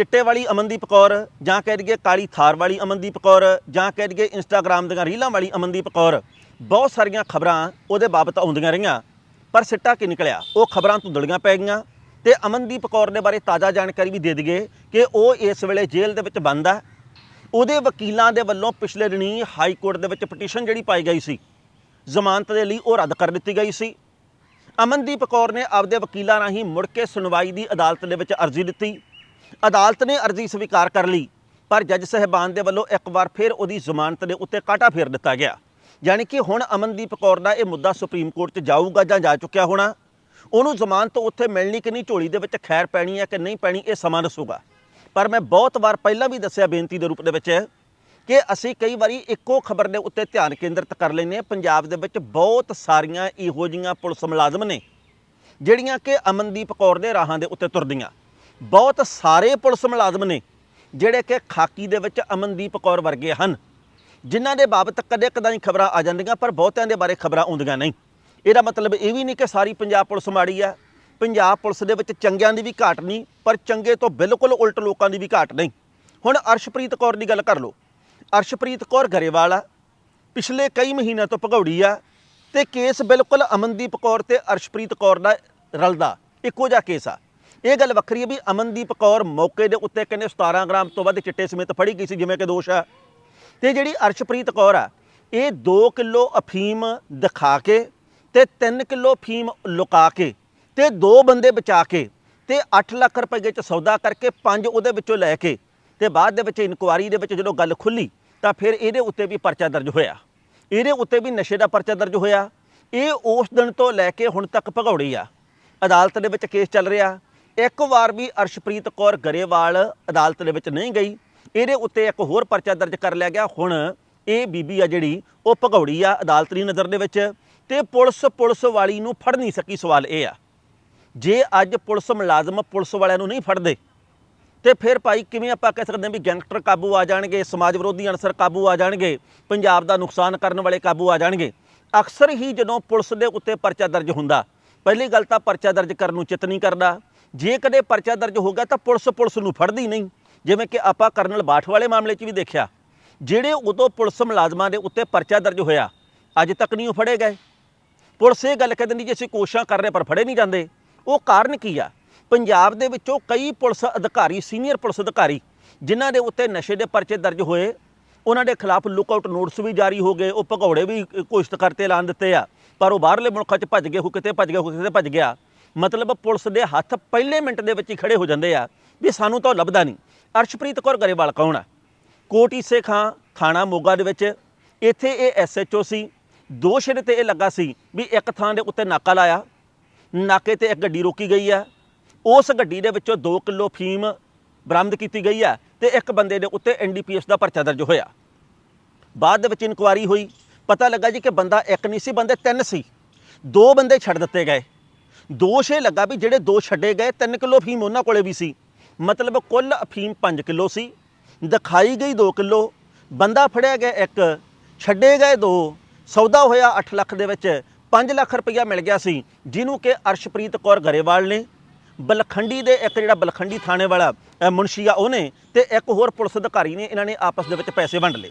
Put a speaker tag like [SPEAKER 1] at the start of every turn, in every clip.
[SPEAKER 1] ਚਿੱਟੇ ਵਾਲੀ ਅਮਨਦੀਪ ਕੌਰ, ਜਾਂ ਕਹਿ ਦਈਏ ਕਾਲੀ ਥਾਰ ਵਾਲੀ ਅਮਨਦੀਪ ਕੌਰ, ਜਾਂ ਕਹਿ ਦਈਏ ਇੰਸਟਾਗ੍ਰam ਦੀਆਂ ਰੀਲਾਂ ਵਾਲੀ ਅਮਨਦੀਪ ਕੌਰ, ਬਹੁਤ ਸਾਰੀਆਂ ਖਬਰਾਂ ਉਹਦੇ ਬਾਬਤ ਆਉਂਦੀਆਂ ਰਹੀਆਂ, ਪਰ ਸਿੱਟਾ ਕੀ ਨਿਕਲਿਆ? ਉਹ ਖਬਰਾਂ ਧੁੰਦਲੀਆਂ ਪੈ ਗਈਆਂ ਤੇ ਅਮਨਦੀਪ ਕੌਰ ਦੇ ਬਾਰੇ ਤਾਜ਼ਾ ਜਾਣਕਾਰੀ ਵੀ ਦੇ ਦਈਏ ਕਿ ਉਹ ਇਸ ਵੇਲੇ ਜੇਲ੍ਹ ਦੇ ਵਿੱਚ ਬੰਦ ਹੈ ਉਹਦੇ ਵਕੀਲਾਂ ਦੇ ਵੱਲੋਂ ਪਿਛਲੇ ਦਿਨੀ ਹਾਈ ਕੋਰਟ ਦੇ ਵਿੱਚ ਪਟੀਸ਼ਨ ਜਿਹੜੀ ਪਾਈ ਗਈ ਸੀ, ਜ਼ਮਾਨਤ ਦੇ ਲਈ ਉਹ ਰੱਦ ਕਰ ਦਿੱਤੀ ਗਈ ਸੀ। ਅਮਨਦੀਪ ਕੌਰ ਨੇ ਆਪਦੇ ਵਕੀਲਾਂ ਰਾਹੀਂ ਮੁੜ ਕੇ ਸੁਣਵਾਈ ਦੀ ਅਦਾਲਤ ਦੇ ਵਿੱਚ ਅਰਜ਼ੀ ਦਿੱਤੀ। ਅਦਾਲਤ ਨੇ ਅਰਜ਼ੀ ਸਵੀਕਾਰ ਕਰ ਲਈ, ਪਰ ਜੱਜ ਸਹਿਬਾਨ ਦੇ ਵੱਲੋਂ ਇੱਕ ਵਾਰ ਫਿਰ ਉਹਦੀ ਜ਼ਮਾਨਤ ਦੇ ਉੱਤੇ ਕਾਟਾ ਫੇਰ ਦਿੱਤਾ ਗਿਆ। ਯਾਨੀ ਕਿ ਹੁਣ ਅਮਨਦੀਪ ਕੌਰ ਦਾ ਇਹ ਮੁੱਦਾ ਸੁਪਰੀਮ ਕੋਰਟ 'ਚ ਜਾਊਗਾ ਜਾਂ ਜਾ ਚੁੱਕਿਆ ਹੋਣਾ, ਉਹਨੂੰ ਜ਼ਮਾਨਤ ਉੱਥੇ ਮਿਲਣੀ ਕਿ ਨਹੀਂ, ਝੋਲੀ ਦੇ ਵਿੱਚ ਖੈਰ ਪੈਣੀ ਹੈ ਕਿ ਨਹੀਂ ਪੈਣੀ, ਇਹ ਸਮਾਂ ਦੱਸੂਗਾ। ਪਰ ਮੈਂ ਬਹੁਤ ਵਾਰ ਪਹਿਲਾਂ ਵੀ ਦੱਸਿਆ ਬੇਨਤੀ ਦੇ ਰੂਪ ਦੇ ਵਿੱਚ ਕਿ ਅਸੀਂ ਕਈ ਵਾਰੀ ਇੱਕੋ ਖਬਰ ਦੇ ਉੱਤੇ ਧਿਆਨ ਕੇਂਦਰਿਤ ਕਰ ਲੈਂਦੇ ਹਾਂ। ਪੰਜਾਬ ਦੇ ਵਿੱਚ ਬਹੁਤ ਸਾਰੀਆਂ ਇਹੋ ਜਿਹੀਆਂ ਪੁਲਿਸ ਮੁਲਾਜ਼ਮ ਨੇ, ਜਿਹੜੀਆਂ ਕਿ ਅਮਨਦੀਪ ਕੌਰ ਦੇ ਰਾਹਾਂ ਦੇ ਉੱਤੇ ਤੁਰਦੀਆਂ। ਬਹੁਤ ਸਾਰੇ ਪੁਲਿਸ ਮੁਲਾਜ਼ਮ ਨੇ ਜਿਹੜੇ ਕਿ ਖਾਕੀ ਦੇ ਵਿੱਚ ਅਮਨਦੀਪ ਕੌਰ ਵਰਗੇ ਹਨ, ਜਿਨ੍ਹਾਂ ਦੇ ਬਾਬਤ ਕਦੇ ਕਦਾਈ ਖਬਰਾਂ ਆ ਜਾਂਦੀਆਂ, ਪਰ ਬਹੁਤਿਆਂ ਦੇ ਬਾਰੇ ਖਬਰਾਂ ਆਉਂਦੀਆਂ ਨਹੀਂ। ਇਹਦਾ ਮਤਲਬ ਇਹ ਵੀ ਨਹੀਂ ਕਿ ਸਾਰੀ ਪੰਜਾਬ ਪੁਲਿਸ ਮਾੜੀ ਆ। ਪੰਜਾਬ ਪੁਲਿਸ ਦੇ ਵਿੱਚ ਚੰਗਿਆਂ ਦੀ ਵੀ ਘਾਟ ਨਹੀਂ, ਪਰ ਚੰਗੇ ਤੋਂ ਬਿਲਕੁਲ ਉਲਟ ਲੋਕਾਂ ਦੀ ਵੀ ਘਾਟ ਨਹੀਂ। ਹੁਣ ਅਰਸ਼ਪ੍ਰੀਤ ਕੌਰ ਦੀ ਗੱਲ ਕਰ ਲਓ। ਅਰਸ਼ਪ੍ਰੀਤ ਕੌਰ ਗਰੇਵਾਲ ਆ। ਪਿਛਲੇ ਕਈ ਮਹੀਨਿਆਂ ਤੋਂ ਭਗੌੜੀ ਆ ਤੇ ਕੇਸ ਬਿਲਕੁਲ ਅਮਨਦੀਪ ਕੌਰ ਤੇ ਅਰਸ਼ਪ੍ਰੀਤ ਕੌਰ ਦਾ ਰਲਦਾ, ਇੱਕੋ ਜਿਹਾ ਕੇਸ ਆ। ਇਹ ਗੱਲ ਵੱਖਰੀ ਹੈ ਵੀ ਅਮਨਦੀਪ ਕੌਰ ਮੌਕੇ ਦੇ ਉੱਤੇ ਕਹਿੰਦੇ 17 ਗ੍ਰਾਮ ਤੋਂ ਵੱਧ ਚਿੱਟੇ ਸਮੇਤ ਫੜੀ ਗਈ ਸੀ, ਜਿਵੇਂ ਕਿ ਦੋਸ਼ ਆ ਤੇ ਜਿਹੜੀ ਅਰਸ਼ਪ੍ਰੀਤ ਕੌਰ ਆ, ਇਹ 2 ਕਿਲੋ ਅਫੀਮ ਦਿਖਾ ਕੇ ਤੇ 3 ਕਿਲੋ ਅਫੀਮ ਲੁਕਾ ਕੇ ਤੇ ਦੋ ਬੰਦੇ ਬਚਾ ਕੇ ਤੇ 8 ਲੱਖ ਰੁਪਏ ਚ ਸੌਦਾ ਕਰਕੇ ਪੰਜ ਉਹਦੇ ਵਿੱਚੋਂ ਲੈ ਕੇ ਤੇ ਬਾਅਦ ਦੇ ਵਿੱਚ ਇਨਕੁਆਰੀ ਦੇ ਵਿੱਚ ਜਦੋਂ ਗੱਲ ਖੁੱਲੀ ਤਾਂ ਫਿਰ ਇਹਦੇ ਉੱਤੇ ਵੀ ਪਰਚਾ ਦਰਜ ਹੋਇਆ। ਇਹਦੇ ਉੱਤੇ ਵੀ ਨਸ਼ੇ ਦਾ ਪਰਚਾ ਦਰਜ ਹੋਇਆ। ਇਹ ਉਸ ਦਿਨ ਤੋਂ ਲੈ ਕੇ ਹੁਣ ਤੱਕ ਭਗੌੜੀ ਆ। ਅਦਾਲਤ ਦੇ ਵਿੱਚ ਕੇਸ ਚੱਲ ਰਿਹਾ। ਇੱਕ ਵਾਰ ਵੀ ਅਰਸ਼ਪ੍ਰੀਤ ਕੌਰ ਗਰੇਵਾਲ ਅਦਾਲਤ ਦੇ ਵਿੱਚ ਨਹੀਂ ਗਈ, ਇਹਦੇ ਉੱਤੇ ਇੱਕ ਹੋਰ ਪਰਚਾ ਦਰਜ ਕਰ ਲਿਆ ਗਿਆ। ਹੁਣ ਇਹ ਬੀਬੀ ਆ ਜਿਹੜੀ, ਉਹ ਭਗੌੜੀ ਆ ਅਦਾਲਤ ਦੀ ਨਜ਼ਰ ਦੇ ਵਿੱਚ ਤੇ ਪੁਲਿਸ ਪੁਲਿਸ ਵਾਲੀ ਨੂੰ ਫੜ ਨਹੀਂ ਸਕੀ ਸਵਾਲ ਇਹ ਆ। ਜੇ ਅੱਜ ਪੁਲਿਸ ਮੁਲਾਜ਼ਮ ਪੁਲਿਸ ਵਾਲਿਆਂ ਨੂੰ ਨਹੀਂ ਫੜਦੇ, ਤੇ ਫਿਰ ਭਾਈ ਕਿਵੇਂ ਆਪਾਂ ਕਹਿ ਸਕਦੇ ਹਾਂ ਵੀ ਗੈਂਗਸਟਰ ਕਾਬੂ ਆ ਜਾਣਗੇ, ਸਮਾਜ ਵਿਰੋਧੀ ਅਨਸਰ ਕਾਬੂ ਆ ਜਾਣਗੇ, ਪੰਜਾਬ ਦਾ ਨੁਕਸਾਨ ਕਰਨ ਵਾਲੇ ਕਾਬੂ ਆ ਜਾਣਗੇ? ਅਕਸਰ ਹੀ ਜਦੋਂ ਪੁਲਿਸ ਦੇ ਉੱਤੇ ਪਰਚਾ ਦਰਜ ਹੁੰਦਾ, ਪਹਿਲੀ ਗੱਲ ਤਾਂ ਪਰਚਾ ਦਰਜ ਕਰਨ ਨੂੰ ਚਿੱਤ ਨਹੀਂ ਕਰਦਾ ਜੇ ਕਦੇ ਪਰਚਾ ਦਰਜ ਹੋ ਗਿਆ ਤਾਂ ਪੁਲਿਸ ਪੁਲਿਸ ਨੂੰ ਫੜਦੀ ਨਹੀਂ। ਜਿਵੇਂ ਕਿ ਆਪਾਂ ਕਰਨਲ ਬਾਠ ਵਾਲੇ ਮਾਮਲੇ 'ਚ ਵੀ ਦੇਖਿਆ। ਜਿਹੜੇ ਉਦੋਂ ਪੁਲਿਸ ਮੁਲਾਜ਼ਮਾਂ ਦੇ ਉੱਤੇ ਪਰਚਾ ਦਰਜ ਹੋਇਆ, ਅੱਜ ਤੱਕ ਨਹੀਂ ਉਹ ਫੜੇ ਗਏ। ਪੁਲਿਸ ਇਹ ਗੱਲ ਕਹਿ ਦਿੰਦੀ ਜੀ, ਅਸੀਂ ਕੋਸ਼ਿਸ਼ਾਂ ਕਰ ਰਹੇ ਪਰ ਫੜੇ ਨਹੀਂ ਜਾਂਦੇ। ਉਹ ਕਾਰਨ ਕੀ ਆ? ਪੰਜਾਬ ਦੇ ਵਿੱਚੋਂ ਕਈ ਪੁਲਿਸ ਅਧਿਕਾਰੀ, ਸੀਨੀਅਰ ਪੁਲਿਸ ਅਧਿਕਾਰੀ, ਜਿਨ੍ਹਾਂ ਦੇ ਉੱਤੇ ਨਸ਼ੇ ਦੇ ਪਰਚੇ ਦਰਜ ਹੋਏ, ਉਹਨਾਂ ਦੇ ਖਿਲਾਫ ਲੁੱਕਆਊਟ ਨੋਟਿਸ ਵੀ ਜਾਰੀ ਹੋ ਗਏ, ਉਹ ਭਗੌੜੇ ਵੀ ਘੋਸ਼ਿਤ ਕਰਤੇ ਐਲਾਨ ਦਿੱਤੇ ਆ। ਪਰ ਉਹ ਬਾਹਰਲੇ ਮੁਲਕਾਂ 'ਚ ਭੱਜ ਗਏ ਹੋ ਕਿਤੇ ਭੱਜ ਗਿਆ ਹੋ ਕਿਤੇ ਭੱਜ ਗਿਆ। ਮਤਲਬ ਪੁਲਿਸ ਦੇ ਹੱਥ ਪਹਿਲੇ ਮਿੰਟ ਦੇ ਵਿੱਚ ਹੀ ਖੜੇ ਹੋ ਜਾਂਦੇ ਆ ਵੀ ਸਾਨੂੰ ਤਾਂ ਉਹ ਲੱਭਦਾ ਨਹੀਂ। ਅਰਸ਼ਪ੍ਰੀਤ ਕੌਰ ਗਰੇਵਾਲ ਕੌਣ ਆ? ਕੋਟ ਈਸੇ ਖਾਂ ਥਾਣਾ ਮੋਗਾ ਦੇ ਵਿੱਚ। ਇੱਥੇ ਇਹ ਐਸਐਚਓ ਸੀ। ਦੋਸ਼ ਇਹਦੇ ਤੇ ਇਹ ਲੱਗਾ ਸੀ ਵੀ ਇੱਕ ਥਾਂ ਦੇ ਉੱਤੇ ਨਾਕਾ ਲਾਇਆ। ਨਾਕੇ ਤੇ ਇੱਕ ਗੱਡੀ ਰੋਕੀ ਗਈ ਆ। ਉਸ ਗੱਡੀ ਦੇ ਵਿੱਚੋਂ 2 ਕਿਲੋ ਫੀਮ ਬਰਾਮਦ ਕੀਤੀ ਗਈ ਆ ਤੇ ਇੱਕ ਬੰਦੇ ਦੇ ਉੱਤੇ ਐਨਡੀਪੀਐਸ ਦਾ ਪਰਚਾ ਦਰਜ ਹੋਇਆ। ਬਾਅਦ ਦੇ ਵਿੱਚ ਇਨਕੁਆਰੀ ਹੋਈ। ਪਤਾ ਲੱਗਾ ਜੀ ਕਿ ਬੰਦਾ ਇੱਕ ਨਹੀਂ ਸੀ, ਬੰਦੇ ਤਿੰਨ ਸੀ। ਦੋ ਬੰਦੇ ਛੱਡ ਦਿੱਤੇ ਗਏ। ਦੋਸ਼ ਇਹ ਲੱਗਾ ਵੀ ਜਿਹੜੇ ਦੋ ਛੱਡੇ ਗਏ 3 ਕਿਲੋ ਅਫੀਮ ਉਹਨਾਂ ਕੋਲੇ ਵੀ ਸੀ। ਮਤਲਬ ਕੁੱਲ ਅਫੀਮ 5 ਕਿਲੋ ਸੀ। ਦਿਖਾਈ ਗਈ 2 ਕਿਲੋ ਬੰਦਾ ਫੜਿਆ ਗਿਆ ਇੱਕ ਛੱਡੇ ਗਏ ਦੋ ਸੌਦਾ ਹੋਇਆ 8 ਲੱਖ ਦੇ ਵਿੱਚ 5 ਲੱਖ ਰੁਪਈਆ ਮਿਲ ਗਿਆ ਸੀ ਜਿਹਨੂੰ ਕਿ ਅਰਸ਼ਪ੍ਰੀਤ ਕੌਰ ਗਰੇਵਾਲ ਨੇ। ਬਲਖੰਡੀ ਦੇ ਇੱਕ ਜਿਹੜਾ ਬਲਖੰਡੀ ਥਾਣੇ ਵਾਲਾ ਅ, ਮੁਨਸ਼ੀ ਆ ਉਹਨੇ ਤੇ ਇੱਕ ਹੋਰ ਪੁਲਿਸ ਅਧਿਕਾਰੀ ਨੇ ਇਹਨਾਂ ਨੇ ਆਪਸ ਦੇ ਵਿੱਚ ਪੈਸੇ ਵੰਡ ਲਏ।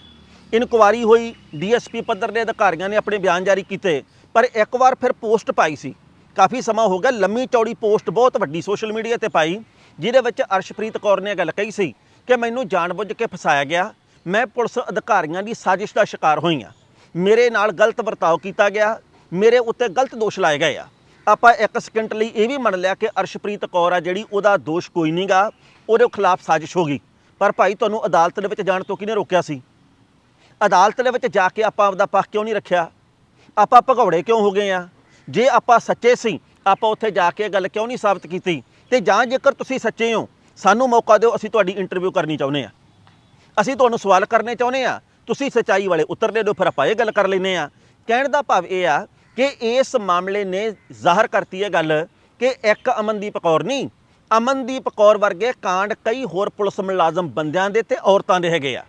[SPEAKER 1] ਇਨਕੁਆਰੀ ਹੋਈ ਡੀਐਸਪੀ ਪੱਧਰ ਦੇ ਅਧਿਕਾਰੀਆਂ ਨੇ ਆਪਣੇ ਬਿਆਨ ਜਾਰੀ ਕੀਤੇ ਪਰ ਇੱਕ ਵਾਰ ਫਿਰ ਪੋਸਟ ਪਾਈ ਸੀ। ਕਾਫੀ ਸਮਾਂ ਹੋ ਗਿਆ, ਲੰਮੀ ਚੌੜੀ ਪੋਸਟ ਬਹੁਤ ਵੱਡੀ ਸੋਸ਼ਲ ਮੀਡੀਆ ਤੇ ਪਾਈ, ਜਿਹਦੇ ਵਿੱਚ ਅਰਸ਼ਪ੍ਰੀਤ ਕੌਰ ਨੇ ਇਹ ਗੱਲ ਕਹੀ ਸੀ ਕਿ ਮੈਨੂੰ ਜਾਣਬੁੱਝ ਕੇ ਫਸਾਇਆ ਗਿਆ, ਮੈਂ ਪੁਲਿਸ ਅਧਿਕਾਰੀਆਂ ਦੀ ਸਾਜ਼ਿਸ਼ ਦਾ ਸ਼ਿਕਾਰ ਹੋਈ ਹਾਂ। ਮੇਰੇ ਨਾਲ ਗਲਤ ਵਰਤਾਓ ਕੀਤਾ ਗਿਆ, ਮੇਰੇ ਉੱਤੇ ਗਲਤ ਦੋਸ਼ ਲਾਏ ਗਏ ਆ। ਆਪਾਂ ਇੱਕ ਸਕਿੰਟ ਲਈ ਇਹ ਵੀ ਮੰਨ ਲਿਆ ਕਿ ਅਰਸ਼ਪ੍ਰੀਤ ਕੌਰ ਆ ਜਿਹੜੀ ਉਹਦਾ ਦੋਸ਼ ਕੋਈ ਨਹੀਂਗਾ ਉਹਦੇ ਖਿਲਾਫ ਸਾਜ਼ਿਸ਼ ਹੋ ਗਈ। ਪਰ ਭਾਈ, ਤੁਹਾਨੂੰ ਅਦਾਲਤ ਦੇ ਵਿੱਚ ਜਾਣ ਤੋਂ ਕਿਹਨੇ ਰੋਕਿਆ ਸੀ? ਅਦਾਲਤ ਦੇ ਵਿੱਚ ਜਾ ਕੇ ਆਪਾਂ ਆਪਦਾ ਪੱਖ ਕਿਉਂ ਨਹੀਂ ਰੱਖਿਆ? ਆਪਾਂ ਭਗੌੜੇ ਕਿਉਂ ਹੋ ਗਏ ਆ? ਜੇ ਆਪਾਂ ਸੱਚੇ ਸੀ, ਆਪਾਂ ਉੱਥੇ ਜਾ ਕੇ ਗੱਲ ਕਿਉਂ ਨਹੀਂ ਸਾਬਤ ਕੀਤੀ? ਤੇ ਜਾਂ ਜੇਕਰ ਤੁਸੀਂ ਸੱਚੇ ਹੋ, ਸਾਨੂੰ ਮੌਕਾ ਦਿਓ, ਅਸੀਂ ਤੁਹਾਡੀ ਇੰਟਰਵਿਊ ਕਰਨੀ ਚਾਹੁੰਦੇ ਆ ਅਸੀਂ ਤੁਹਾਨੂੰ ਸਵਾਲ ਕਰਨੇ ਚਾਹੁੰਦੇ ਆ ਤੁਸੀਂ ਸਚਾਈ ਵਾਲੇ ਉੱਤਰ ਦੇ ਦਿਓ, ਫਿਰ ਆਪਾਂ ਇਹ ਗੱਲ ਕਰ ਲੈਨੇ ਆ ਕਹਿਣ ਦਾ ਭਾਵ ਇਹ ਆ ਕਿ ਇਸ ਮਾਮਲੇ ਨੇ ਜ਼ਾਹਰ ਕਰਤੀ ਹੈ ਗੱਲ ਕਿ ਇੱਕ ਅਮਨਦੀਪ ਕੌਰ ਨਹੀਂ, ਅਮਨਦੀਪ ਕੌਰ ਵਰਗੇ ਕਾਂਡ ਕਈ ਹੋਰ ਪੁਲਿਸ ਮੁਲਾਜ਼ਮ ਬੰਦਿਆਂ ਦੇ ਤੇ ਔਰਤਾਂ ਦੇ ਹੈਗੇ ਆ।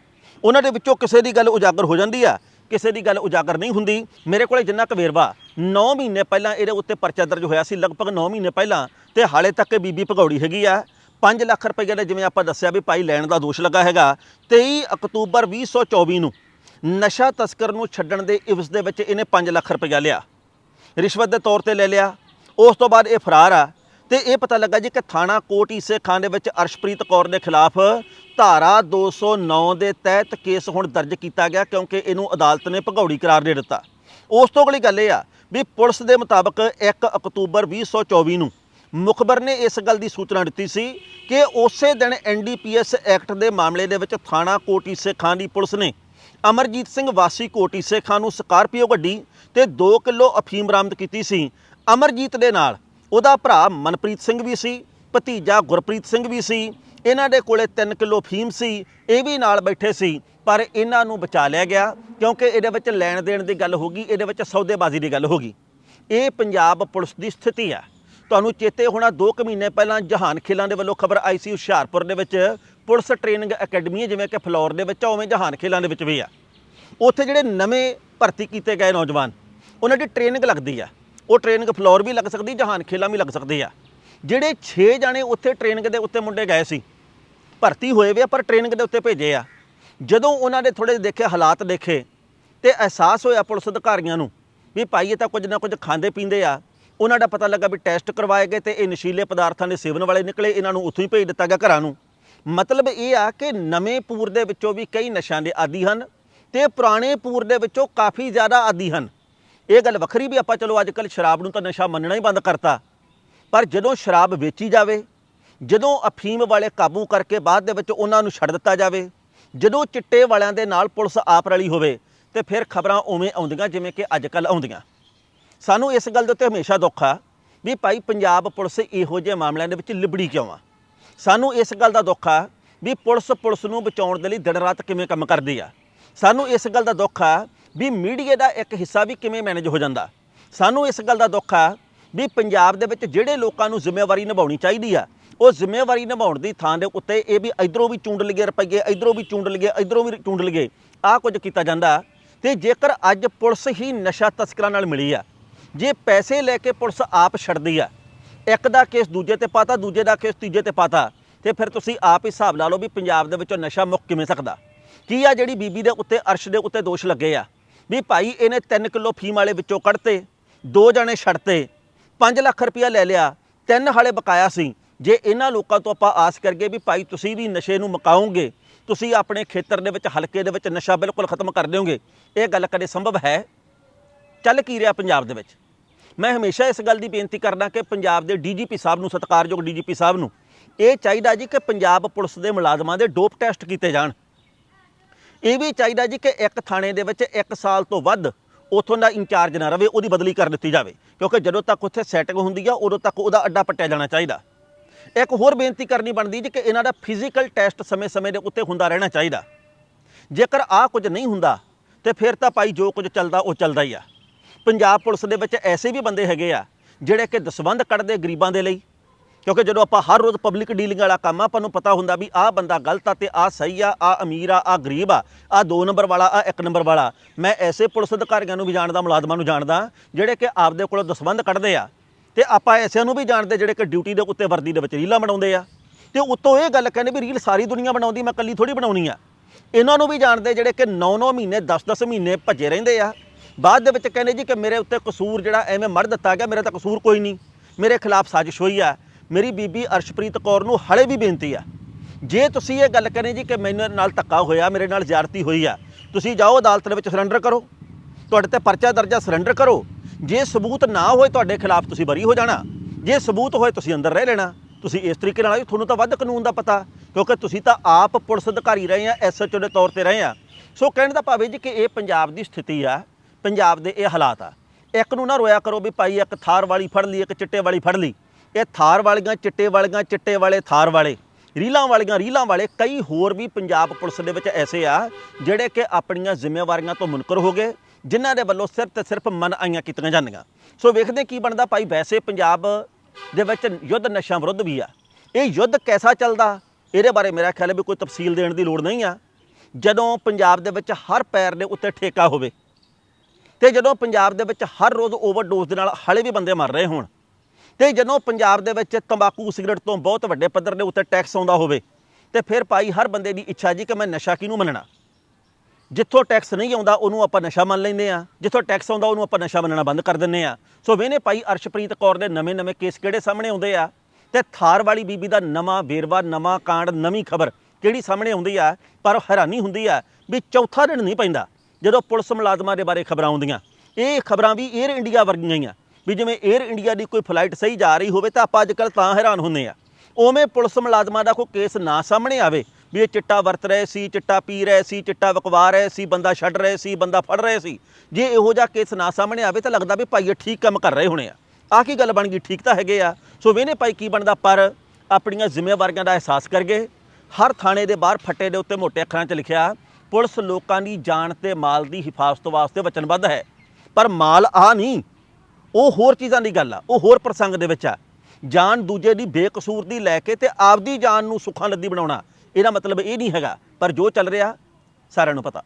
[SPEAKER 1] ਉਹਨਾਂ ਦੇ ਵਿੱਚੋਂ ਕਿਸੇ ਦੀ ਗੱਲ ਉਜਾਗਰ ਹੋ ਜਾਂਦੀ ਆ। ਕਿਸੇ ਦੀ ਗੱਲ ਉਜਾਗਰ ਨਹੀਂ ਹੁੰਦੀ। ਮੇਰੇ ਕੋਲੇ ਜਿੰਨਾ ਕੁ ਵੇਰਵਾ 9 ਮਹੀਨੇ ਪਹਿਲਾਂ ਇਹਦੇ ਉੱਤੇ ਪਰਚਾ ਦਰਜ ਹੋਇਆ ਸੀ, ਲਗਭਗ 9 ਮਹੀਨੇ ਪਹਿਲਾਂ, ਤੇ ਹਾਲੇ ਤੱਕ ਇਹ ਬੀਬੀ ਭਗੌੜੀ ਹੈਗੀ ਆ। 5 ਲੱਖ ਰੁਪਏ ਦਾ ਜਿਵੇਂ ਆਪਾਂ ਦੱਸਿਆ ਵੀ ਭਾਈ ਲੈਣ ਦਾ ਦੋਸ਼ ਲੱਗਾ ਹੈਗਾ 23 ਅਕਤੂਬਰ 2024 ਨੂੰ ਨਸ਼ਾ ਤਸਕਰ ਨੂੰ ਛੱਡਣ ਦੇ ਇਵਜ਼ ਦੇ ਵਿੱਚ ਇਹਨੇ 5 ਲੱਖ ਰੁਪਇਆ ਲਿਆ। ਰਿਸ਼ਵਤ ਦੇ ਤੌਰ ਤੇ ਲੈ ਲਿਆ। ਉਸ ਤੋਂ ਬਾਅਦ ਇਹ ਫਰਾਰ ਆ। ਤੇ ਇਹ ਪਤਾ ਲੱਗਾ ਜੀ ਕਿ ਥਾਣਾ ਕੋਟ ਈਸੇ ਖਾਨ ਦੇ ਵਿੱਚ ਅਰਸ਼ਪ੍ਰੀਤ ਕੌਰ ਦੇ ਖਿਲਾਫ ਧਾਰਾ 209 ਦੇ ਤਹਿਤ ਕੇਸ ਹੁਣ ਦਰਜ ਕੀਤਾ ਗਿਆ ਕਿਉਂਕਿ ਇਹਨੂੰ ਅਦਾਲਤ ਨੇ ਭਗੌੜੀ ਕਰਾਰ ਦੇ ਦਿੱਤਾ। ਉਸ ਤੋਂ ਅਗਲੀ ਗੱਲ ਇਹ ਆ ਵੀ ਪੁਲਿਸ ਦੇ ਮੁਤਾਬਕ 1 ਅਕਤੂਬਰ 2024 ਨੂੰ ਮੁਖਬਰ ਨੇ ਇਸ ਗੱਲ ਦੀ ਸੂਚਨਾ ਦਿੱਤੀ ਸੀ ਕਿ ਉਸੇ ਦਿਨ ਐਨਡੀਪੀਐਸ ਐਕਟ ਦੇ ਮਾਮਲੇ ਦੇ ਵਿੱਚ ਥਾਣਾ ਕੋਟੀ ਸੇ ਖਾਨ ਦੀ ਪੁਲਿਸ ਨੇ ਅਮਰਜੀਤ ਸਿੰਘ ਵਾਸੀ ਕੋਟੀ ਸੇ ਖਾਨ ਨੂੰ ਸਕਾਰਪੀਓ ਗੱਡੀ ਤੇ 2 ਕਿਲੋ ਅਫੀਮ ਬਰਾਮਦ ਕੀਤੀ ਸੀ। ਅਮਰਜੀਤ ਦੇ ਨਾਲ ਉਹਦਾ ਭਰਾ ਮਨਪ੍ਰੀਤ ਸਿੰਘ ਵੀ ਸੀ, ਭਤੀਜਾ ਗੁਰਪ੍ਰੀਤ ਸਿੰਘ ਵੀ ਸੀ, ਇਹਨਾਂ ਦੇ ਕੋਲੇ 3 ਕਿਲੋ ਫੀਮ ਸੀ, ਇਹ ਵੀ ਨਾਲ ਬੈਠੇ ਸੀ, ਪਰ ਇਹਨਾਂ ਨੂੰ ਬਚਾ ਲਿਆ ਗਿਆ, ਕਿਉਂਕਿ ਇਹਦੇ ਵਿੱਚ ਲੈਣ ਦੇਣ ਦੀ ਗੱਲ ਹੋ ਗਈ, ਇਹਦੇ ਵਿੱਚ ਸੌਦੇਬਾਜ਼ੀ ਦੀ ਗੱਲ ਹੋ ਗਈ। ਇਹ ਪੰਜਾਬ ਪੁਲਿਸ ਦੀ ਸਥਿਤੀ ਹੈ। ਤੁਹਾਨੂੰ ਚੇਤੇ ਹੋਣਾ 2 ਕੁ ਮਹੀਨੇ ਪਹਿਲਾਂ ਜਹਾਨ ਖੇਲਾਂ ਦੇ ਵੱਲੋਂ ਖਬਰ ਆਈ ਸੀ ਹੁਸ਼ਿਆਰਪੁਰ ਦੇ ਵਿੱਚ, ਪੁਲਿਸ ਟ੍ਰੇਨਿੰਗ ਅਕੈਡਮੀ ਜਿਵੇਂ ਕਿ ਫਲੋਰ ਦੇ ਵਿੱਚ ਉਵੇਂ ਜਹਾਨ ਖੇਲਾਂ ਦੇ ਵਿੱਚ ਵੀ ਆ। ਉੱਥੇ ਜਿਹੜੇ ਨਵੇਂ ਭਰਤੀ ਕੀਤੇ ਗਏ ਨੌਜਵਾਨ, ਉਹਨਾਂ ਦੀ ਟ੍ਰੇਨਿੰਗ ਲੱਗਦੀ ਆ। ਉਹ ਟ੍ਰੇਨਿੰਗ ਫਲੋਰ ਵੀ ਲੱਗ ਸਕਦੀ, ਜਹਾਨ ਖੇਲਾ ਵੀ ਲੱਗ ਸਕਦੇ ਆ। ਜਿਹੜੇ 6 ਜਾਣੇ ਉੱਥੇ ਟ੍ਰੇਨਿੰਗ ਦੇ ਉੱਤੇ ਮੁੰਡੇ ਗਏ ਸੀ, ਭਰਤੀ ਹੋਏ ਵੇ ਆ, ਪਰ ਟ੍ਰੇਨਿੰਗ ਦੇ ਉੱਤੇ ਭੇਜੇ ਆ। ਜਦੋਂ ਉਹਨਾਂ ਨੇ ਥੋੜੇ ਦੇਖੇ, ਹਾਲਾਤ ਦੇਖੇ, ਤੇ ਅਹਿਸਾਸ ਹੋਇਆ ਪੁਲਿਸ ਅਧਿਕਾਰੀਆਂ ਨੂੰ ਵੀ ਭਾਈ ਇਹ ਤਾਂ ਕੁਝ ਨਾ ਕੁਝ ਖਾਂਦੇ ਪੀਂਦੇ ਆ। ਉਹਨਾਂ ਦਾ ਪਤਾ ਲੱਗਾ ਵੀ ਟੈਸਟ ਕਰਵਾਏ ਗਏ ਤੇ ਇਹ ਨਸ਼ੀਲੇ ਪਦਾਰਥਾਂ ਦੇ ਸੇਵਨ ਵਾਲੇ ਨਿਕਲੇ, ਇਹਨਾਂ ਨੂੰ ਉੱਥੋਂ ਹੀ ਭੇਜ ਦਿੱਤਾ ਗਿਆ ਘਰਾਂ ਨੂੰ। ਮਤਲਬ ਇਹ ਆ ਕਿ ਨਵੇਂ ਪੂਰ ਦੇ ਵਿੱਚੋਂ ਵੀ ਕਈ ਨਸ਼ਿਆਂ ਦੇ ਆਦੀ ਹਨ ਤੇ ਪੁਰਾਣੇ ਪੂਰ ਦੇ ਵਿੱਚੋਂ ਕਾਫੀ ਜ਼ਿਆਦਾ ਆਦੀ ਹਨ। ਇਹ ਗੱਲ ਵੱਖਰੀ ਵੀ ਆਪਾਂ ਚਲੋ ਅੱਜ ਕੱਲ ਸ਼ਰਾਬ ਨੂੰ ਤਾਂ ਨਸ਼ਾ ਮੰਨਣਾ ਹੀ ਬੰਦ ਕਰਤਾ। ਪਰ ਜਦੋਂ ਸ਼ਰਾਬ ਵੇਚੀ ਜਾਵੇ, ਜਦੋਂ ਅਫੀਮ ਵਾਲੇ ਕਾਬੂ ਕਰਕੇ ਬਾਅਦ ਦੇ ਵਿੱਚ ਉਹਨਾਂ ਨੂੰ ਛੱਡ ਦਿੱਤਾ ਜਾਵੇ, ਜਦੋਂ ਚਿੱਟੇ ਵਾਲਿਆਂ ਦੇ ਨਾਲ ਪੁਲਿਸ ਆਪ ਰਲੀ ਹੋਵੇ, ਤੇ ਫਿਰ ਖਬਰਾਂ ਉਵੇਂ ਆਉਂਦੀਆਂ ਜਿਵੇਂ ਕਿ ਅੱਜ ਕੱਲ ਆਉਂਦੀਆਂ। ਸਾਨੂੰ ਇਸ ਗੱਲ ਦੇ ਉੱਤੇ ਹਮੇਸ਼ਾ ਦੁੱਖ ਆ ਵੀ ਭਾਈ ਪੰਜਾਬ ਪੁਲਿਸ ਇਹੋ ਜਿਹੇ ਮਾਮਲਿਆਂ ਦੇ ਵਿੱਚ ਲਿਬੜੀ ਕਿਉਂ ਆ? ਸਾਨੂੰ ਇਸ ਗੱਲ ਦਾ ਦੁੱਖ ਆ ਵੀ ਪੁਲਿਸ ਪੁਲਿਸ ਨੂੰ ਬਚਾਉਣ ਦੇ ਲਈ ਦਿਨ ਰਾਤ ਕਿਵੇਂ ਕੰਮ ਕਰਦੀ ਆ? ਸਾਨੂੰ ਇਸ ਗੱਲ ਦਾ ਦੁੱਖ ਆ ਵੀ ਮੀਡੀਆ ਦਾ ਇੱਕ ਹਿੱਸਾ ਵੀ ਕਿਵੇਂ ਮੈਨੇਜ ਹੋ ਜਾਂਦਾ? ਸਾਨੂੰ ਇਸ ਗੱਲ ਦਾ ਦੁੱਖ ਆ ਵੀ ਪੰਜਾਬ ਦੇ ਵਿੱਚ ਜਿਹੜੇ ਲੋਕਾਂ ਨੂੰ ਜ਼ਿੰਮੇਵਾਰੀ ਨਿਭਾਉਣੀ ਚਾਹੀਦੀ ਆ, ਉਹ ਜ਼ਿੰਮੇਵਾਰੀ ਨਿਭਾਉਣ ਦੀ ਥਾਂ ਦੇ ਉੱਤੇ ਇਹ ਵੀ ਇਧਰੋਂ ਵੀ ਚੁੰਡ ਲਈਏ ਰੁਪਈਏ, ਇਧਰੋਂ ਵੀ ਚੁੰਡ ਲਈਏ, ਇਧਰੋਂ ਵੀ ਚੁੰਡ ਲਈਏ, ਆਹ ਕੁਝ ਕੀਤਾ ਜਾਂਦਾ। ਤੇ ਜੇਕਰ ਅੱਜ ਪੁਲਿਸ ਹੀ ਨਸ਼ਾ ਤਸਕਰਾਂ ਨਾਲ ਮਿਲੀ ਆ, ਜੇ ਪੈਸੇ ਲੈ ਕੇ ਪੁਲਿਸ ਆਪ ਛੱਡਦੀ ਆ, ਇੱਕ ਦਾ ਕੇਸ ਦੂਜੇ ਤੇ ਪਾਤਾ, ਦੂਜੇ ਦਾ ਕੇਸ ਤੀਜੇ ਤੇ ਪਾਤਾ, ਤੇ ਫਿਰ ਤੁਸੀਂ ਆਪ ਹੀ ਹਿਸਾਬ ਲਾ ਲਓ ਵੀ ਪੰਜਾਬ ਦੇ ਵਿੱਚੋਂ ਨਸ਼ਾ ਮੁੱਕ ਕਿਵੇਂ ਸਕਦਾ? ਕੀ ਆ ਜਿਹੜੀ ਬੀਬੀ ਦੇ ਉੱਤੇ ਅਰਸ਼ ਦੇ ਉੱਤੇ ਦੋਸ਼ ਲੱਗੇ ਆ? ਵੀ ਭਾਈ ਇਹਨੇ 3 ਕਿਲੋ ਫੀਮ ਵਾਲੇ ਵਿੱਚੋਂ ਕੱਢਤੇ, ਦੋ ਜਣੇ ਛੱਡਤੇ 5 ਲੱਖ ਰੁਪਇਆ ਲੈ ਲਿਆ, ਤਿੰਨ ਹਾਲੇ ਬਕਾਇਆ ਸੀ। ਜੇ ਇਹਨਾਂ ਲੋਕਾਂ ਤੋਂ ਆਪਾਂ ਆਸ ਕਰਗੇ ਵੀ ਭਾਈ ਤੁਸੀਂ ਵੀ ਨਸ਼ੇ ਨੂੰ ਮੁਕਾਓਗੇ, ਤੁਸੀਂ ਆਪਣੇ ਖੇਤਰ ਦੇ ਵਿੱਚ, ਹਲਕੇ ਦੇ ਵਿੱਚ ਨਸ਼ਾ ਬਿਲਕੁਲ ਖਤਮ ਕਰ ਦਿਓਗੇ, ਇਹ ਗੱਲ ਕਦੇ ਸੰਭਵ ਹੈ? ਚੱਲ ਕੀ ਰਿਹਾ ਪੰਜਾਬ ਦੇ ਵਿੱਚ? ਮੈਂ ਹਮੇਸ਼ਾ ਇਸ ਗੱਲ ਦੀ ਬੇਨਤੀ ਕਰਦਾ ਕਿ ਪੰਜਾਬ ਦੇ ਡੀਜੀਪੀ ਸਾਹਿਬ ਨੂੰ, ਸਤਿਕਾਰਯੋਗ ਡੀਜੀਪੀ ਸਾਹਿਬ ਨੂੰ, ਇਹ ਚਾਹੀਦਾ ਜੀ ਕਿ ਪੰਜਾਬ ਪੁਲਿਸ ਦੇ ਮੁਲਾਜ਼ਮਾਂ ਦੇ ਡੋਪ ਟੈਸਟ ਕੀਤੇ ਜਾਣ। ਇਹ ਵੀ ਚਾਹੀਦਾ ਜੀ ਕਿ ਇੱਕ ਥਾਣੇ ਦੇ ਵਿੱਚ 1 ਸਾਲ ਤੋਂ ਵੱਧ ਉਥੋਂ ਦਾ ਇੰਚਾਰਜ ਨਾ ਰਵੇ, ਉਹਦੀ ਬਦਲੀ ਕਰ ਦਿੱਤੀ ਜਾਵੇ। ਕਿਉਂਕਿ ਜਦੋਂ ਤੱਕ ਉੱਥੇ ਸੈਟਿੰਗ ਹੁੰਦੀ ਆ, ਉਦੋਂ ਤੱਕ ਉਹਦਾ ਅੱਡਾ ਪੱਟਿਆ ਜਾਣਾ ਚਾਹੀਦਾ। ਇੱਕ ਹੋਰ ਬੇਨਤੀ ਕਰਨੀ ਬਣਦੀ ਜੀ ਕਿ ਇਹਨਾਂ ਦਾ ਫਿਜ਼ੀਕਲ ਟੈਸਟ ਸਮੇਂ-ਸਮੇਂ ਦੇ ਉੱਤੇ ਹੁੰਦਾ ਰਹਿਣਾ ਚਾਹੀਦਾ। ਜੇਕਰ ਆਹ ਕੁਝ ਨਹੀਂ ਹੁੰਦਾ, ਤੇ ਫਿਰ ਤਾਂ ਭਾਈ ਜੋ ਕੁਝ ਚੱਲਦਾ, ਉਹ ਚੱਲਦਾ ਹੀ ਆ। ਪੰਜਾਬ ਪੁਲਿਸ ਦੇ ਵਿੱਚ ਐਸੇ ਵੀ ਬੰਦੇ ਹੈਗੇ ਆ, ਜਿਹੜੇ ਕਿ ਦਸਵੰਧ ਕੱਢਦੇ ਗਰੀਬਾਂ ਦੇ ਲਈ ਕਿਉਂਕਿ ਜਦੋਂ ਆਪਾਂ ਹਰ ਰੋਜ਼ ਪਬਲਿਕ ਡੀਲਿੰਗ ਵਾਲਾ ਕੰਮ ਆ, ਆਪਾਂ ਨੂੰ ਪਤਾ ਹੁੰਦਾ ਵੀ ਆਹ ਬੰਦਾ ਗਲਤ ਆ ਤੇ ਆਹ ਸਹੀ ਆ, ਆਹ ਅਮੀਰ ਆ, ਆਹ ਗਰੀਬ ਆ, ਆਹ ਦੋ ਨੰਬਰ ਵਾਲਾ, ਆਹ ਇੱਕ ਨੰਬਰ ਵਾਲਾ। ਮੈਂ ਐਸੇ ਪੁਲਿਸ ਅਧਿਕਾਰੀਆਂ ਨੂੰ ਵੀ ਜਾਣਦਾ, ਮੁਲਾਜ਼ਮਾਂ ਨੂੰ ਜਾਣਦਾ, ਜਿਹੜੇ ਕਿ ਆਪਦੇ ਕੋਲੋਂ ਦਸਵੰਧ ਕੱਢਦੇ ਆ ਤੇ ਆਪਾਂ ਐਸਿਆਂ ਨੂੰ ਵੀ ਜਾਣਦੇ ਜਿਹੜੇ ਕਿ ਡਿਊਟੀ ਦੇ ਉੱਤੇ ਵਰਦੀ ਦੇ ਵਿੱਚ ਰੀਲਾਂ ਬਣਾਉਂਦੇ ਆ। ਤੇ ਉੱਤੋਂ ਇਹ ਗੱਲ ਕਹਿੰਦੇ ਵੀ ਰੀਲ ਸਾਰੀ ਦੁਨੀਆ ਬਣਾਉਂਦੀ, ਮੈਂ ਇਕੱਲੀ ਥੋੜੀ ਬਣਾਉਣੀ ਆ। ਇਹਨਾਂ ਨੂੰ ਵੀ ਜਾਣਦੇ ਜਿਹੜੇ ਕਿ 9-9 ਮਹੀਨੇ 10-10 ਮਹੀਨੇ ਭੱਜੇ ਰਹਿੰਦੇ ਆ। ਬਾਅਦ ਦੇ ਵਿੱਚ ਕਹਿੰਦੇ ਜੀ ਕਿ ਮੇਰੇ ਉੱਤੇ ਕਸੂਰ ਜਿਹੜਾ ਐਵੇਂ ਮੜ ਦਿੱਤਾ ਗਿਆ, ਮੇਰਾ ਤਾਂ ਕਸੂਰ ਕੋਈ ਨਹੀਂ। ਮੇਰੇ ਖਿਲਾਫ ਸਾਜ਼ਿਸ਼ ਹੋਈ ਆ। ਮੇਰੀ ਬੀਬੀ ਅਰਸ਼ਪ੍ਰੀਤ ਕੌਰ ਨੂੰ ਹਲੇ ਵੀ ਬੇਨਤੀ ਆ। ਜੇ ਤੁਸੀਂ ਇਹ ਗੱਲ ਕਰੇ ਜੀ ਕਿ ਮੈਨੂੰ ਨਾਲ ਧੱਕਾ ਹੋਇਆ, ਮੇਰੇ ਨਾਲ ਜ਼ਿਆਰਤੀ ਹੋਈ ਆ, ਤੁਸੀਂ ਜਾਓ ਅਦਾਲਤ ਦੇ ਵਿੱਚ ਸਰੈਂਡਰ ਕਰੋ। ਤੁਹਾਡੇ ਤੇ ਪਰਚਾ ਦਰਜਾ ਸਰੈਂਡਰ ਕਰੋ। ਜੇ ਸਬੂਤ ਨਾ ਹੋਏ ਤੁਹਾਡੇ ਖਿਲਾਫ ਤੁਸੀਂ ਬਰੀ ਹੋ ਜਾਣਾ। ਜੇ ਸਬੂਤ ਹੋਏ ਤੁਸੀਂ ਅੰਦਰ ਰਹਿ ਲੈਣਾ। ਤੁਸੀਂ ਇਸ ਤਰੀਕੇ ਨਾਲ ਆਏ ਤੁਹਾਨੂੰ ਤਾਂ ਵੱਧ ਕਾਨੂੰਨ ਦਾ ਪਤਾ, ਕਿਉਂਕਿ ਤੁਸੀਂ ਤਾਂ ਆਪ ਪੁਲਿਸ ਅਧਿਕਾਰੀ ਰਹੇ ਆ, ਐਸਐਚਓ ਦੇ ਤੌਰ ਤੇ ਰਹੇ ਆ। ਸੋ ਕਹਿਣ ਦਾ ਭਾਵੇਂ ਜੀ ਕਿ ਇਹ ਪੰਜਾਬ ਦੀ ਸਥਿਤੀ ਆ, ਪੰਜਾਬ ਦੇ ਇਹ ਹਾਲਾਤ ਆ। ਇੱਕ ਨੂੰ ਨਾ ਰੋਇਆ ਕਰੋ ਵੀ ਭਾਈ ਇੱਕ ਥਾਰ ਵਾਲੀ ਫੜ ਲਈ, ਇੱਕ ਚਿੱਟੇ ਵਾਲੀ ਫੜ ਲਈ। ਇਹ ਥਾਰ ਵਾਲੀਆਂ, ਚਿੱਟੇ ਵਾਲੀਆਂ, ਚਿੱਟੇ ਵਾਲੇ ਥਾਰ ਵਾਲੇ, ਰੀਲਾਂ ਵਾਲੀਆਂ, ਰੀਲਾਂ ਵਾਲੇ, ਕਈ ਹੋਰ ਵੀ ਪੰਜਾਬ ਪੁਲਿਸ ਦੇ ਵਿੱਚ ਐਸੇ ਆ, ਜਿਹੜੇ ਕਿ ਆਪਣੀਆਂ ਜ਼ਿੰਮੇਵਾਰੀਆਂ ਤੋਂ ਮੁਨਕਰ ਹੋ ਗਏ, ਜਿਨ੍ਹਾਂ ਦੇ ਵੱਲੋਂ ਸਿਰਫ ਤੇ ਸਿਰਫ ਮਨ ਆਈਆਂ ਕੀਤੀਆਂ ਜਾਂਦੀਆਂ। ਸੋ ਵੇਖਦੇ ਕੀ ਬਣਦਾ। ਭਾਈ, ਵੈਸੇ ਪੰਜਾਬ ਦੇ ਵਿੱਚ ਯੁੱਧ ਨਸ਼ਾ ਵਿਰੁੱਧ ਵੀ ਆ। ਇਹ ਯੁੱਧ ਕੈਸਾ ਚੱਲਦਾ? ਇਹਦੇ ਬਾਰੇ ਮੇਰਾ ਖਿਆਲ ਹੈ ਵੀ ਕੋਈ ਤਫਸੀਲ ਦੇਣ ਦੀ ਲੋੜ ਨਹੀਂ ਆ। ਜਦੋਂ ਪੰਜਾਬ ਦੇ ਵਿੱਚ ਹਰ ਪੈਰ ਦੇ ਉੱਤੇ ਠੇਕਾ ਹੋਵੇ, ਤੇ ਜਦੋਂ ਪੰਜਾਬ ਦੇ ਵਿੱਚ ਹਰ ਰੋਜ਼ ਓਵਰਡੋਜ਼ ਦੇ ਨਾਲ ਹਲੇ ਵੀ ਬੰਦੇ ਮਰ ਰਹੇ ਹੋਣ ਤੇ ਜਦੋਂ ਪੰਜਾਬ ਦੇ ਵਿੱਚ ਤੰਬਾਕੂ ਸਿਗਰਟ ਤੋਂ ਬਹੁਤ ਵੱਡੇ ਪੱਧਰ ਦੇ ਉੱਤੇ ਟੈਕਸ ਆਉਂਦਾ ਹੋਵੇ, ਤੇ ਫਿਰ ਭਾਈ ਹਰ ਬੰਦੇ ਦੀ ਇੱਛਾ ਜੀ ਕਿ ਮੈਂ ਨਸ਼ਾ ਕਿਹਨੂੰ ਮੰਨਣਾ? ਜਿੱਥੋਂ ਟੈਕਸ ਨਹੀਂ ਆਉਂਦਾ, ਉਹਨੂੰ ਆਪਾਂ ਨਸ਼ਾ ਮੰਨ ਲੈਂਦੇ ਆ ਜਿੱਥੋਂ ਟੈਕਸ ਆਉਂਦਾ, ਉਹਨੂੰ ਆਪਾਂ ਨਸ਼ਾ ਮੰਨਣਾ ਬੰਦ ਕਰ ਦਿੰਦੇ ਆ ਸੋ ਵੇਨੇ ਭਾਈ ਅਰਸ਼ਪ੍ਰੀਤ ਕੌਰ ਦੇ ਨਵੇਂ-ਨਵੇਂ ਕੇਸ ਕਿਹੜੇ ਸਾਹਮਣੇ ਆਉਂਦੇ ਆ? ਤੇ ਥਾਰ ਵਾਲੀ ਬੀਬੀ ਦਾ ਨਵਾਂ ਵੇਰਵਾ, ਨਵਾਂ ਕਾਂਡ, ਨਵੀਂ ਖਬਰ ਕਿਹੜੀ ਸਾਹਮਣੇ ਆਉਂਦੀ ਆ? ਪਰ ਹੈਰਾਨੀ ਹੁੰਦੀ ਆ ਵੀ ਚੌਥਾ ਦਿਨ ਨਹੀਂ ਪੈਂਦਾ ਜਦੋਂ ਪੁਲਿਸ ਮੁਲਾਜ਼ਮਾਂ ਦੇ ਬਾਰੇ ਖਬਰਾਂ ਆਉਂਦੀਆਂ। ਇਹ ਖਬਰਾਂ ਵੀ 에ਅਰ ਇੰਡੀਆ ਵਰਗੀਆਂ ਹੀ ਆ। ਵੀ ਜਿਵੇਂ 에ਅਰ ਇੰਡੀਆ ਦੀ ਕੋਈ ਫਲਾਈਟ ਸਹੀ ਜਾ ਰਹੀ ਹੋਵੇ ਤਾਂ ਆਪਾਂ ਅੱਜਕੱਲ ਤਾਂ ਹੈਰਾਨ ਹੁੰਦੇ ਆ। ਉਵੇਂ ਪੁਲਿਸ ਮੁਲਾਜ਼ਮਾਂ ਦਾ ਕੋਈ ਕੇਸ ਨਾ ਸਾਹਮਣੇ ਆਵੇ ਵੀ ਇਹ ਚਿੱਟਾ ਵਰਤ ਰਹੇ ਸੀ, ਚਿੱਟਾ ਪੀ ਰਹੇ ਸੀ, ਚਿੱਟਾ ਵਕਵਾ ਰਹੇ ਸੀ, ਬੰਦਾ ਛੱਡ ਰਹੇ ਸੀ, ਬੰਦਾ ਫੜ ਰਹੇ ਸੀ। ਜੇ ਇਹੋ ਜਿਹਾ ਕੇਸ ਨਾ ਸਾਹਮਣੇ ਆਵੇ ਤਾਂ ਲੱਗਦਾ ਵੀ ਭਾਈ ਇਹ ਠੀਕ ਕੰਮ ਕਰ ਰਹੇ ਹੋਣੇ ਆ। ਆਹ ਕੀ ਗੱਲ ਬਣ ਗਈ? ਠੀਕ ਤਾਂ ਹੈਗੇ ਆ। ਸੋ ਵੇਨੇ ਭਾਈ ਕੀ ਬਣਦਾ? ਪਰ ਆਪਣੀਆਂ ਜ਼ਿੰਮੇਵਾਰੀਆਂ ਦਾ ਅਹਿਸਾਸ ਕਰਗੇ ਹਰ ਥਾਣੇ ਦੇ ਬਾਹਰ ਫੱਟੇ ਦੇ ਉੱਤੇ ਮੋਟੇ ਅੱਖਰਾਂ 'ਚ ਲਿਖਿਆ, ਪੁਲਿਸ ਲੋਕਾਂ ਦੀ ਜਾਨ ਤੇ ਮਾਲ ਦੀ ਹਿਫਾਜ਼ਤ ਵਾਸਤੇ ਵਚਨਬੱਧ ਹੈ। ਪਰ ਮਾਲ ਆ ਨਹੀਂ ਉਹ ਹੋਰ ਚੀਜ਼ਾਂ ਦੀ ਗੱਲ ਆ, ਉਹ ਹੋਰ ਪ੍ਰਸੰਗ ਦੇ ਵਿੱਚ ਆ। ਜਾਨ ਦੂਜੇ ਦੀ ਬੇਕਸੂਰ ਦੀ ਲੈ ਕੇ ਤੇ ਆਪਦੀ ਜਾਨ ਨੂੰ ਸੁੱਖਾਂ ਲੱਦੀ ਬਣਾਉਣਾ। ਇਹਦਾ ਮਤਲਬ ਇਹ ਨਹੀਂ ਹੈਗਾ, ਪਰ ਜੋ ਚੱਲ ਰਿਹਾ, ਸਾਰਿਆਂ ਨੂੰ ਪਤਾ।